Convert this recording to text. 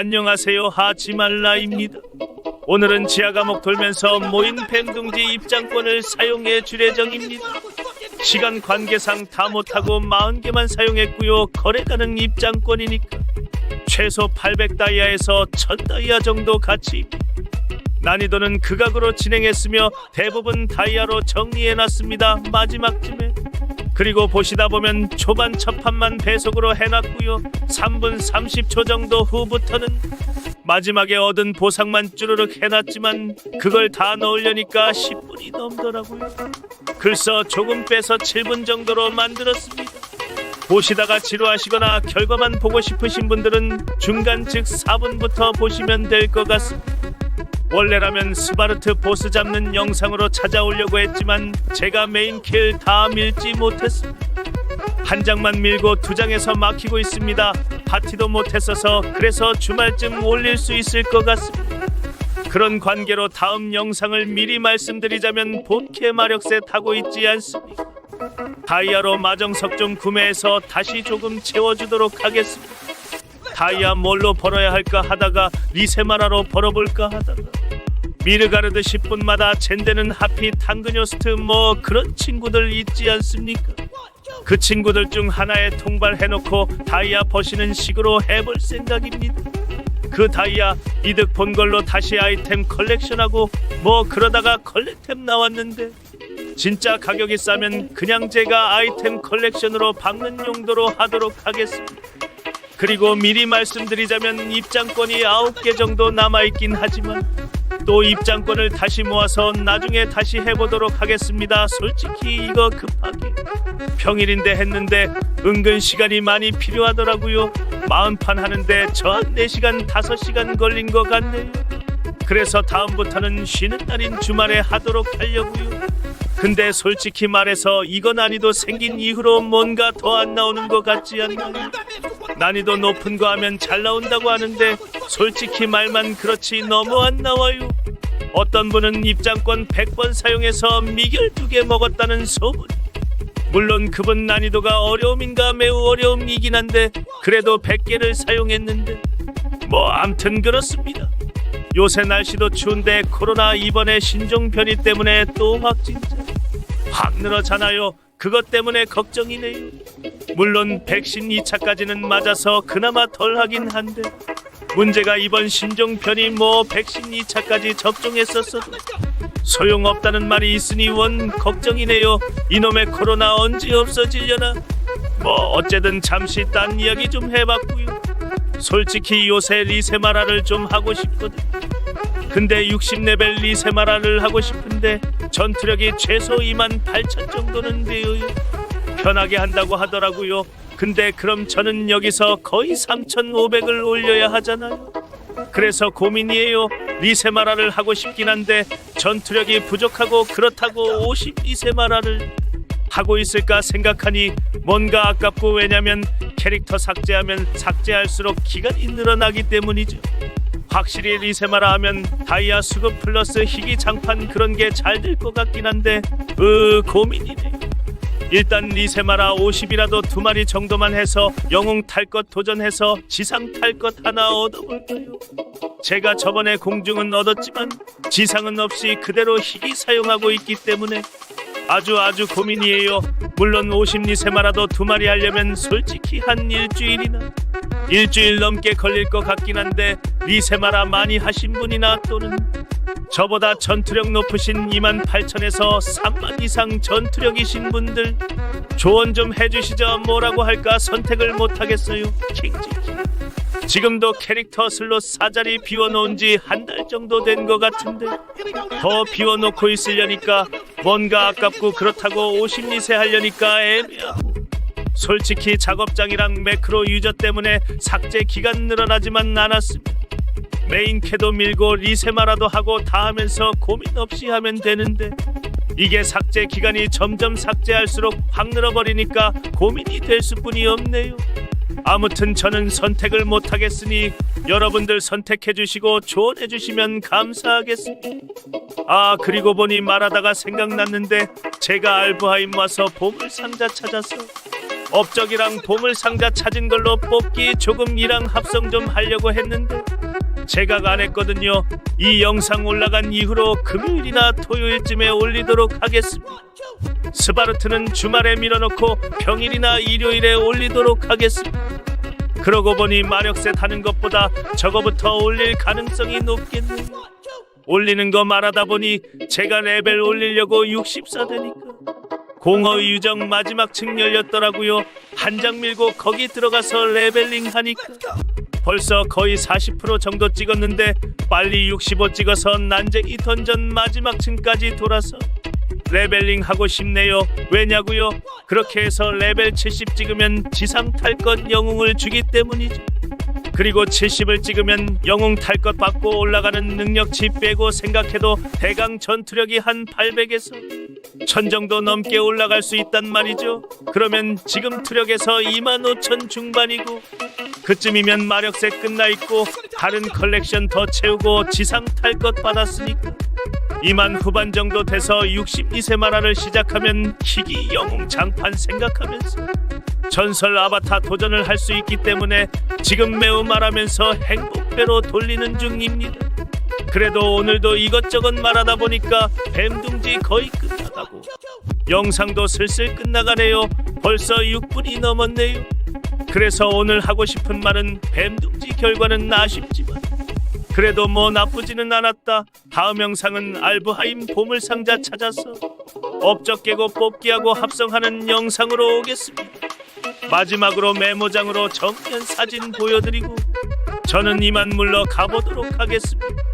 안녕하세요 하치말라입니다. 오늘은 지하 감옥 돌면서 모인 뱀둥지 입장권을 사용해 줄 예정입니다. 시간 관계상 다 못하고 40개만 사용했고요. 거래 가능 입장권이니까 최소 800다이아에서 1000다이아 정도 가치. 난이도는 극악으로 진행했으며 대부분 다이아로 정리해놨습니다. 마지막쯤에. 그리고 보시다 보면 초반 첫 판만 배속으로 해놨고요. 3분 30초 정도 후부터는 마지막에 얻은 보상만 쭈르륵 해놨지만 그걸 다 넣으려니까 10분이 넘더라고요. 글써 조금 빼서 7분 정도로 만들었습니다. 보시다가 지루하시거나 결과만 보고 싶으신 분들은 중간 즉 4분부터 보시면 될 것 같습니다. 원래라면 스바르트 보스 잡는 영상으로 찾아오려고 했지만 제가 메인 킬 다 밀지 못했습니다. 한 장만 밀고 두 장에서 막히고 있습니다. 파티도 못했어서 그래서 주말쯤 올릴 수 있을 것 같습니다. 그런 관계로 다음 영상을 미리 말씀드리자면 본캐 마력세 타고 있지 않습니다. 다이아로 마정석 좀 구매해서 다시 조금 채워주도록 하겠습니다. 다이아 뭘로 벌어야 할까 하다가 리세마라로 벌어볼까 하다가 미르가르드 10분마다 젠데는 하피 탕그뇨스트 뭐 그런 친구들 있지 않습니까? 그 친구들 중 하나에 통발해놓고 다이아 버시는 식으로 해볼 생각입니다. 그 다이아 이득 본 걸로 다시 아이템 컬렉션하고 뭐 그러다가 컬렉템 나왔는데 진짜 가격이 싸면 그냥 제가 아이템 컬렉션으로 박는 용도로 하도록 하겠습니다. 그리고 미리 말씀드리자면 입장권이 9개 정도 남아있긴 하지만 또 입장권을 다시 모아서 나중에 다시 해보도록 하겠습니다. 솔직히 이거 급하게 평일인데 했는데 은근 시간이 많이 필요하더라고요. 마흔판 하는데 저한 4시간 5시간 걸린 것 같네요. 그래서 다음부터는 쉬는 날인 주말에 하도록 하려고요. 근데 솔직히 말해서 이거 난이도 생긴 이후로 뭔가 더 안 나오는 것 같지 않나요? 난이도 높은 거 하면 잘 나온다고 하는데 솔직히 말만 그렇지 너무 안 나와요. 어떤 분은 입장권 100번 사용해서 미결 두 개 먹었다는 소문. 물론 그분 난이도가 어려움인가 매우 어려움이긴 한데 그래도 100개를 사용했는데 뭐 암튼 그렇습니다. 요새 날씨도 추운데 코로나 이번에 신종 변이 때문에 또 확진자 확 늘어잖아요. 그것 때문에 걱정이네요. 물론 백신 2차까지는 맞아서 그나마 덜 하긴 한데 문제가 이번 신종 변이 뭐 백신 2차까지 접종했었어도 소용없다는 말이 있으니 원 걱정이네요. 이놈의 코로나 언제 없어지려나? 뭐 어쨌든 잠시 딴 이야기 좀 해봤고요. 솔직히 요새 리세마라를 좀 하고 싶거든. 근데 60레벨 리세마라를 하고 싶은데 전투력이 최소 2만 8천 정도는 되어요. 편하게 한다고 하더라고요. 근데 그럼 저는 여기서 거의 3,500을 올려야 하잖아요. 그래서 고민이에요. 리세마라를 하고 싶긴 한데 전투력이 부족하고 그렇다고 50 리세마라를 하고 있을까 생각하니 뭔가 아깝고 왜냐면 캐릭터 삭제하면 삭제할수록 기간이 늘어나기 때문이죠. 확실히 리세마라 하면 다이아 수급 플러스 희귀 장판 그런 게 잘 될 것 같긴 한데 으 고민이네. 일단 리세마라 50이라도 두 마리 정도만 해서 영웅 탈 것 도전해서 지상 탈 것 하나 얻어볼까요? 제가 저번에 공중은 얻었지만 지상은 없이 그대로 희귀 사용하고 있기 때문에 아주 아주 고민이에요. 물론 50리세마라도 두 마리 하려면 솔직히 한 일주일이나 일주일 넘게 걸릴 것 같긴 한데 리세마라 많이 하신 분이나 또는 저보다 전투력 높으신 2만 8천에서 3만 이상 전투력이신 분들 조언 좀 해주시죠. 뭐라고 할까 선택을 못 하겠어요. 킹찍. 지금도 캐릭터 슬롯 사자리 비워놓은 지 한 달 정도 된 것 같은데 더 비워놓고 있으려니까 뭔가 아깝고 그렇다고 50리세 하려니까 애매하고 솔직히 작업장이랑 매크로 유저 때문에 삭제 기간 늘어나지만 않았습니다. 메인 캐도 밀고 리세마라도 하고 다 하면서 고민 없이 하면 되는데 이게 삭제 기간이 점점 삭제할수록 확 늘어버리니까 고민이 될 수뿐이 없네요. 아무튼 저는 선택을 못 하겠으니 여러분들 선택해 주시고 조언해 주시면 감사하겠습니다. 아 그리고 보니 말하다가 생각났는데 제가 알브하임 와서 보물 상자 찾아서 업적이랑 보물 상자 찾은 걸로 뽑기 조금 이랑 합성 좀 하려고 했는데 제가 안 했거든요. 이 영상 올라간 이후로 금요일이나 토요일쯤에 올리도록 하겠습니다. 스바르트는 주말에 밀어넣고 평일이나 일요일에 올리도록 하겠습니다. 그러고 보니 마력세 타는 것보다 저거부터 올릴 가능성이 높겠네요. 올리는 거 말하다 보니 제가 레벨 올리려고 64 되니까 공허 유정 마지막 층 열렸더라고요. 한 장 밀고 거기 들어가서 레벨링 하니까 벌써 거의 40% 정도 찍었는데 빨리 65 찍어서 난쟁이 던전 마지막 층까지 돌아서 레벨링 하고 싶네요. 왜냐고요? 그렇게 해서 레벨 70 찍으면 지상 탈 것 영웅을 주기 때문이죠. 그리고 70을 찍으면 영웅 탈 것 받고 올라가는 능력치 빼고 생각해도 대강 전투력이 한 800에서 1000 정도 넘게 올라갈 수 있단 말이죠. 그러면 지금 투력에서 2만 5천 중반이고 그쯤이면 마력세 끝나 있고 다른 컬렉션 더 채우고 지상 탈 것 받았으니까 2만 후반 정도 돼서 62세 만화를 시작하면 희귀 영웅 장판 생각하면서 전설 아바타 도전을 할 수 있기 때문에 지금 매우 말하면서 행복배로 돌리는 중입니다. 그래도 오늘도 이것저것 말하다 보니까 뱀둥지 거의 끝나가고 영상도 슬슬 끝나가네요. 벌써 6분이 넘었네요. 그래서 오늘 하고 싶은 말은 뱀둥지 결과는 아쉽지만 그래도 뭐 나쁘지는 않았다. 다음 영상은 알브하임 보물상자 찾아서 업적 깨고 뽑기하고 합성하는 영상으로 오겠습니다. 마지막으로 메모장으로 정면 사진 보여드리고 저는 이만 물러 가보도록 하겠습니다.